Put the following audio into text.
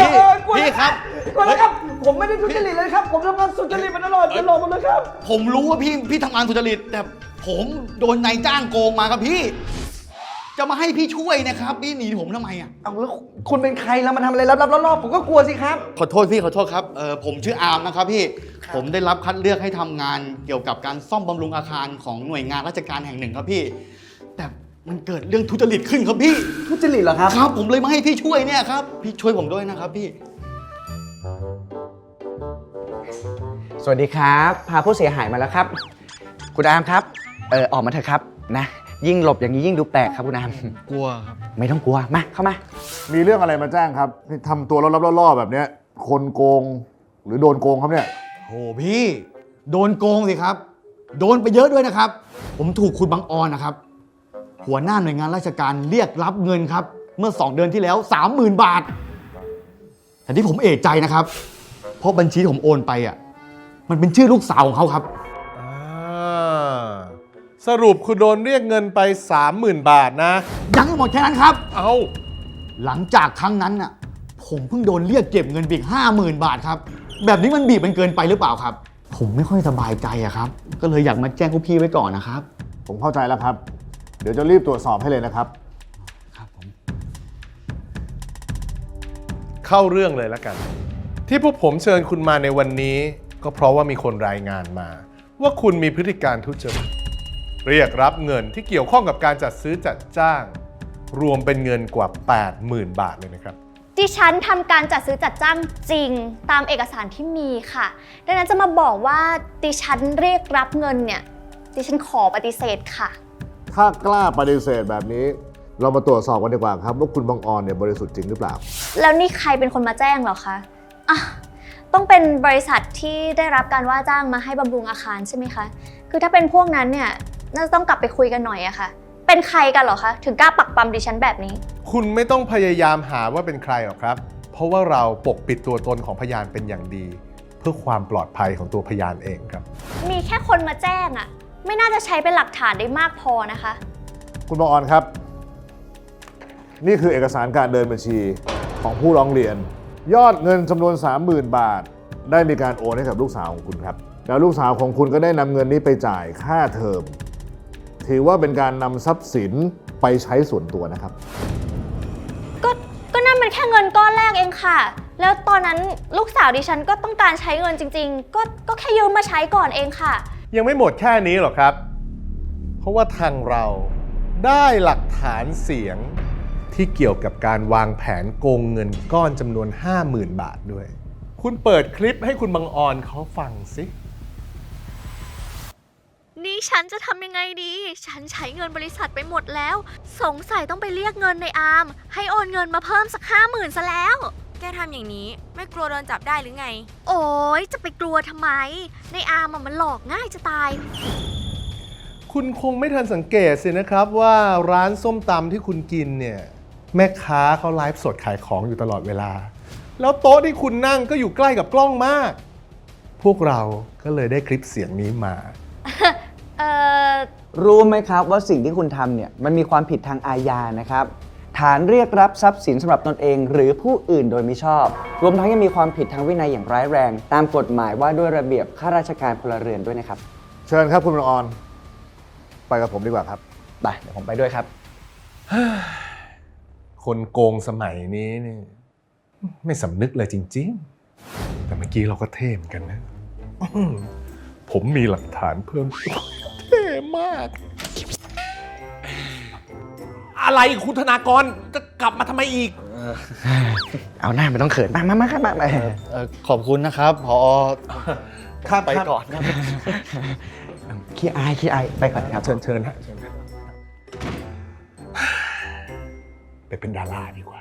พี่เออกลัวพี่ครับ กลัวแล้วครับ ผมไม่ได้ทุจริตเลยครับ ผมทำงานสุจริตมาตลอดตลอดหมดเลยครับ ผมรู้ว่าพี่พี่ทำงานสุจริตแต่ผมโดนนายจ้างโกงมาครับพี่ จะมาให้พี่ช่วยนะครับพี่หนีผมทำไมอะเอาแล้วคุณเป็นใครแล้วมาทำอะไรลับๆล่อๆผมก็กลัวสิครับ ขอโทษพี่ขอโทษครับเออผมชื่ออาร์มนะครับพี่ผมได้รับคัดเลือกให้ทำงานเกี่ยวกับการซ่อมบำรุงอาคารของหน่วยงานราชการแห่งหนึ่งครับพี่ แต่ มันเกิดเรื่องทุจริตขึ้นครับพี่ ทุจริตเหรอครับ ครับ ผมเลยมาให้พี่ช่วยเนี่ยครับ พี่ช่วยผมด้วยนะครับพี่ สวัสดีครับ พาผู้เสียหายมาแล้วครับ คุณอามครับ เออออกมาเถอะครับนะ ยิ่งหลบอย่างนี้ยิ่งดูแปลกครับคุณอาม กลัวครับ ไม่ต้องกลัว มาเข้ามา มีเรื่องอะไรมาแจ้งครับที่ทำตัวลับๆล่อๆแบบเนี้ย คนโกงหรือโดนโกงครับเนี่ย โหพี่ โดนโกงสิครับ โดนไปเยอะด้วยนะครับ ผมถูกคุณบังออนนะครับ หัวหน้าหน่วยงานราชการเรียกรับเงินครับ เมื่อ 2 เดือนที่แล้ว 30,000 บาท แต่ที่ผมเอกใจนะครับ เพราะบัญชีที่ผมโอนไปอะมันเป็นชื่อลูกสาวของเขาครับ อ่าสรุปคุณโดนเรียกเงินไป 30,000 บาทนะ ยังไม่หมดแค่นั้นครับ เอาหลังจากครั้งนั้นน่ะ ผมเพิ่งโดนเรียกเก็บเงินไปอีกห้าหมื่นบาทครับ แบบนี้มันบีบมันเกินไปหรือเปล่าครับ ผมไม่ค่อยสบายใจอะครับ ก็เลยอยากมาแจ้งพวกพี่ไว้ก่อนนะครับ ผมเข้าใจแล้วครับ เดี๋ยวจะรีบตรวจสอบให้เลยนะครับ ครับผม เข้าเรื่องเลยแล้วกัน ที่พวกผมเชิญคุณมาในวันนี้ ก็เพราะว่ามีคนรายงานมา ว่าคุณมีพฤติการทุจริตเรียกรับเงินที่เกี่ยวข้องกับการจัดซื้อจัดจ้าง รวมเป็นเงินกว่า 80,000 บาทเลยนะครับ ดิฉันทำการจัดซื้อจัดจ้างจริงตามเอกสารที่มีค่ะ ดังนั้นจะมาบอกว่าดิฉันเรียกรับเงินเนี่ยดิฉันขอปฏิเสธค่ะ ถ้ากล้าปฏิเสธแบบนี้ เรามาตรวจสอบกันดีกว่าครับ ว่าคุณบังออนเนี่ยบริสุทธิ์จริงหรือเปล่า แล้วนี่ใครเป็นคนมาแจ้งเหรอคะอะต้องเป็นบริษัทที่ได้รับการว่าจ้างมาให้บำรุงอาคารใช่ไหมคะ คือถ้าเป็นพวกนั้นเนี่ยน่าจะต้องกลับไปคุยกันหน่อยอะค่ะ เป็นใครกันเหรอคะ ถึงกล้าปักปั๊มดิฉันแบบนี้ คุณไม่ต้องพยายามหาว่าเป็นใครหรอกครับ เพราะว่าเราปกปิดตัวตนของพยานเป็นอย่างดี เพื่อความปลอดภัยของตัวพยานเองครับ มีแค่คนมาแจ้งอะ ไม่น่าจะใช้เป็นหลักฐานได้มากพอนะคะ คุณบังออนครับ นี่คือเอกสารการเดินบัญชีของผู้ร้องเรียน ยอดเงินจำนวน 30,000 บาท ได้มีการโอนให้กับลูกสาวของคุณครับ แล้วลูกสาวของคุณก็ได้นำเงินนี้ไปจ่ายค่าเทอม ถือว่าเป็นการนำทรัพย์สินไปใช้ส่วนตัวนะครับ ก็ก็นั่นมันแค่เงินก้อนแรกเองค่ะ แล้วตอนนั้นลูกสาวดิฉันก็ต้องการใช้เงินจริง ๆ ก็ก็แค่ยืมมาใช้ก่อนเองค่ะ ยังไม่หมดแค่นี้หรอกครับ เพราะว่าทางเราได้หลักฐานเสียงที่เกี่ยวกับการวางแผนโกงเงินก้อนจำนวน 50,000 บาทด้วย คุณเปิดคลิปให้คุณบังออนเขาฟังสิ นี่ฉันจะทำยังไงดี ฉันใช้เงินบริษัทไปหมดแล้ว สงสัยต้องไปเรียกเงินในอาร์มให้โอนเงินมาเพิ่มสักห้าหมื่นซะแล้ว แกทำอย่างนี้ไม่กลัวโดนจับได้หรือไง โอ้ยจะไปกลัวทำไม ในอาร์มอะมันหลอกง่ายจะตาย คุณคงไม่ทันสังเกตสินะครับว่าร้านส้มตำที่คุณกินเนี่ย แม่ค้าเขาไลฟ์สดขายของอยู่ตลอดเวลา แล้วโต๊ะที่คุณนั่งก็อยู่ใกล้กับกล้องมาก พวกเราก็เลยได้คลิปเสียงนี้มา เอ่อรู้ไหมครับว่าสิ่งที่คุณทำเนี่ยมันมีความผิดทางอาญานะครับ ฐานเรียกรับทรัพย์สินสำหรับตนเอง หรือผู้อื่นโดยมิชอบ รวมทั้งยังมีความผิดทางวินัยอย่างร้ายแรง ตามกฎหมายว่าด้วยระเบียบข้าราชการพลเรือนด้วยนะครับเชิญครับคุณบังออน ไปกับผมดีกว่าครับ ไปเดี๋ยวผมไปด้วยครับ คนโกงสมัยนี้นี่ไม่สำนึกเลยจริง ๆ แต่เมื่อกี้เราก็เท่เหมือนกันนะอื้อผมมีหลักฐานเพิ่มเติมเท่มาก อะไรคุณธนากรจะกลับมาทำไมอีก เอาหน้าไปต้องเขินมามามาครับมามาเอ่อขอบคุณนะครับพอข้าไปก่อนครับ ขี้อายขี้อายไปก่อนครับเชิญเชิญฮะเชิญฮะไปเป็นดาราดีกว่า